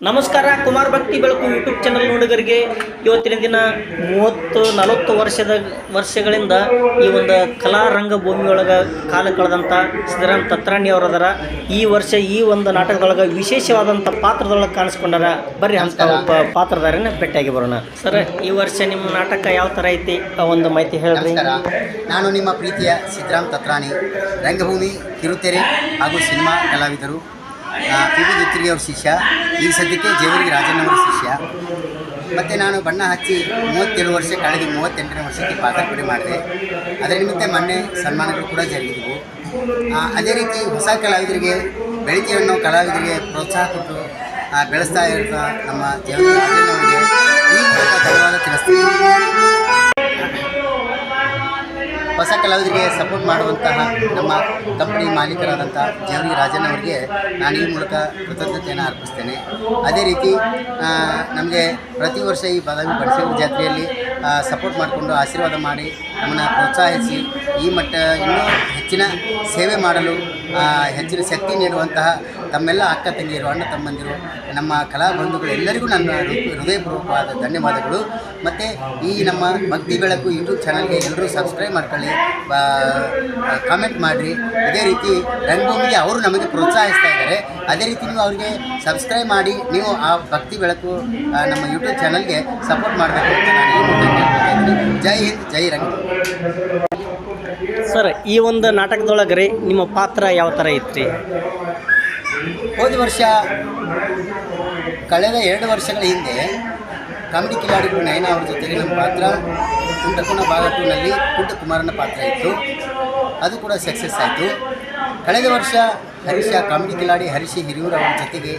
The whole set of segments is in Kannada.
ನಮಸ್ಕಾರ, ಕುಮಾರ್ ಭಕ್ತಿ ಬೆಳಕು ಯೂಟ್ಯೂಬ್ ಚಾನಲ್ ನೋಡುಗರಿಗೆ. ಇವತ್ತಿನ ದಿನ ಮೂವತ್ತು, ನಲವತ್ತು ವರ್ಷದ, ವರ್ಷಗಳಿಂದ ಈ ಒಂದು ಕಲಾ ರಂಗಭೂಮಿಯೊಳಗೆ ಕಾಲ ಕಳೆದಂಥ ಸಿದ್ದರಾಮ್ ತತ್ರಾಣಿ ಅವರದರ ಈ ವರ್ಷ ಈ ಒಂದು ನಾಟಕದೊಳಗೆ ವಿಶೇಷವಾದಂಥ ಪಾತ್ರದೊಳಗೆ ಕಾಣಿಸ್ಕೊಂಡಾರ. ಬರ್ರಿ ಅಂತ ಪಾತ್ರದಾರನ ಭೇಟಿಯಾಗಿ ಬರೋಣ. ಸರ್, ಈ ವರ್ಷ ನಿಮ್ಮ ನಾಟಕ ಯಾವ ಥರ ಐತಿ? ಆ ಒಂದು ಮಾಹಿತಿ ಹೇಳ್ರಿ. ನಾನು ನಿಮ್ಮ ಪ್ರೀತಿಯ ಸಿದ್ದರಾಮ್ ತತ್ರಾಣಿ, ರಂಗಭೂಮಿ ಕಿರುತೆರೆ ಹಾಗೂ ಸಿನಿಮಾ ಕಲಾವಿದರು. ಪಿ ದುತ್ತಿಗೆ ಅವ್ರ ಶಿಷ್ಯ, ಈ ಸದ್ಯಕ್ಕೆ ಜೇವರಿಗೆ ರಾಜಣ್ಣವರ ಶಿಷ್ಯ. ಮತ್ತು ನಾನು ಬಣ್ಣ ಹಚ್ಚಿ ಮೂವತ್ತೇಳು ವರ್ಷ ಕಳೆದು ಮೂವತ್ತೆಂಟನೇ ವರ್ಷಕ್ಕೆ ಪಾದಾರ್ಪಣೆ ಮಾಡಿದೆ. ಅದರ ನಿಮಿತ್ತ ಮೊನ್ನೆ ಸನ್ಮಾನಗಳು ಕೂಡ ಜರುಗಿದವು. ಅದೇ ರೀತಿ ಹೊಸ ಕಲಾವಿದರಿಗೆ ಬೆಳಿಗ್ಗೆ ಅನ್ನೋ ಕಲಾವಿದರಿಗೆ ಪ್ರೋತ್ಸಾಹ ಕೊಟ್ಟು ಬೆಳೆಸ್ತಾ ಇರೋ ನಮ್ಮ ಜೇವರಿ ರಾಜಣ್ಣವರಿಗೆ ಈ ಮೂಲಕ ಧನ್ಯವಾದ ತಿಳಿಸ್ತೀನಿ. ಕಲಾವಿದರಿಗೆ ಸಪೋರ್ಟ್ ಮಾಡುವಂತಹ ನಮ್ಮ ಕಂಪನಿ ಮಾಲೀಕರಾದಂಥ ಜವರಿ ರಾಜನ್ ಅವರಿಗೆ ನಾನು ಈ ಮೂಲಕ ಕೃತಜ್ಞತೆಯನ್ನು ಅರ್ಪಿಸ್ತೇನೆ. ಅದೇ ರೀತಿ ನಮಗೆ ಪ್ರತಿ ವರ್ಷ ಈ ಬಾದಾಮಿ ಬಡಸೂರು ಜಾತ್ರೆಯಲ್ಲಿ ಸಪೋರ್ಟ್ ಮಾಡಿಕೊಂಡು ಆಶೀರ್ವಾದ ಮಾಡಿ ನಮ್ಮನ್ನು ಪ್ರೋತ್ಸಾಹಿಸಿ ಈ ಮಟ್ಟ ಇನ್ನೂ ಹೆಚ್ಚಿನ ಸೇವೆ ಮಾಡಲು ಹೆಚ್ಚಿನ ಶಕ್ತಿ ನೀಡುವಂತಹ ತಮ್ಮೆಲ್ಲ ಅಕ್ಕ ತಂಗಿಯರು, ಅಣ್ಣ ತಮ್ಮಂದಿರು, ನಮ್ಮ ಕಲಾ ಬಂಧುಗಳು ಎಲ್ಲರಿಗೂ ನನ್ನ ಹೃದಯಪೂರ್ವಕವಾದ ಧನ್ಯವಾದಗಳು. ಮತ್ತು ಈ ನಮ್ಮ ಭಕ್ತಿ ಬೆಳಕು ಯೂಟ್ಯೂಬ್ ಚಾನಲ್ಗೆ ಎಲ್ಲರೂ ಸಬ್ಸ್ಕ್ರೈಬ್ ಮಾಡ್ಕೊಳ್ಳಿ ಕಾಮೆಂಟ್ ಮಾಡಿರಿ. ಇದೇ ರೀತಿ ರಂಗಭೂಮಿಗೆ ಅವರು ನಮಗೆ ಪ್ರೋತ್ಸಾಹಿಸ್ತಾ ಇದ್ದಾರೆ. ಅದೇ ರೀತಿ ನೀವು ಅವರಿಗೆ ಸಬ್ಸ್ಕ್ರೈಬ್ ಮಾಡಿ, ನೀವು ಆ ಭಕ್ತಿ ಬೆಳಕು ನಮ್ಮ ಯೂಟ್ಯೂಬ್ ಚಾನಲ್ಗೆ ಸಪೋರ್ಟ್ ಮಾಡಬೇಕು ಅಂತ ನಾನು ಜೈ ಹಿಂದ್, ಜೈ ರಂಗ ಸರ್, ಈ ಒಂದು ನಾಟಕದೊಳಗೆ ರೀ ನಿಮ್ಮ ಪಾತ್ರ ಯಾವ ಥರ ಐತ್ರಿ? ಹೋದ ವರ್ಷ, ಕಳೆದ ಎರಡು ವರ್ಷಗಳ ಹಿಂದೆ ಕಾಮಿಡಿ ಕಿಲಾಡಿಗಳು ನಯನ ಅವ್ರ ಜೊತೆಗೆ ನಮ್ಮ ಪಾತ್ರ ಕುಂಟಕುಣ ಭಾಗ ಕುಂಟಕುಮಾರನ ಕುಂಟ ಕುಮಾರನ ಪಾತ್ರ ಇತ್ತು. ಅದು ಕೂಡ ಸಕ್ಸಸ್ ಆಯಿತು. ಕಳೆದ ವರ್ಷ ಹರೀಶ, ಕಾಮಿಡಿ ಕಿಲಾಡಿ ಹರೀಶಿ ಹಿರಿಯೂರ್ ಅವರ ಜೊತೆಗೆ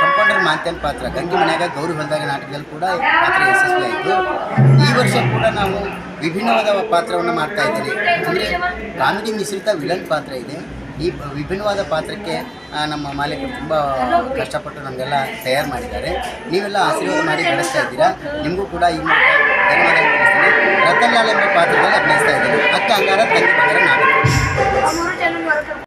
ಕಂಪೌಂಡರ್ ಮಾಂತ್ಯನ್ ಪಾತ್ರ, ಗಂಗಿ ಮನೆಯಾಗ ಗೌರಿ ಹೊಂದಾಗ ನಾಟಕದಲ್ಲಿ ಕೂಡ ಪಾತ್ರ ಯಶಸ್ವಿಯಾಯಿತು. ಈ ವರ್ಷ ಕೂಡ ನಾವು ವಿಭಿನ್ನವಾದ ಪಾತ್ರವನ್ನು ಮಾಡ್ತಾ ಇದ್ದೀವಿ. ಅಂದರೆ ಕಾಮಿಡಿ ಮಿಶ್ರಿತ ವಿಲನ್ ಪಾತ್ರ ಇದೆ. ಈ ವಿಭಿನ್ನವಾದ ಪಾತ್ರಕ್ಕೆ ನಮ್ಮ ಮಾಲೀಕರು ತುಂಬ ಕಷ್ಟಪಟ್ಟು ನಮಗೆಲ್ಲ ತಯಾರು ಮಾಡಿದ್ದಾರೆ. ನೀವೆಲ್ಲ ಆಶೀರ್ವಾದ ಮಾಡಿ ಬೆಳೆಸ್ತಾ ಇದ್ದೀರಾ. ನಿಮಗೂ ಕೂಡ ಈ ಮೂಲಕ ಧನ್ಯವಾದ ರತನ್ ಎಂಬ ಪಾತ್ರದಲ್ಲಿ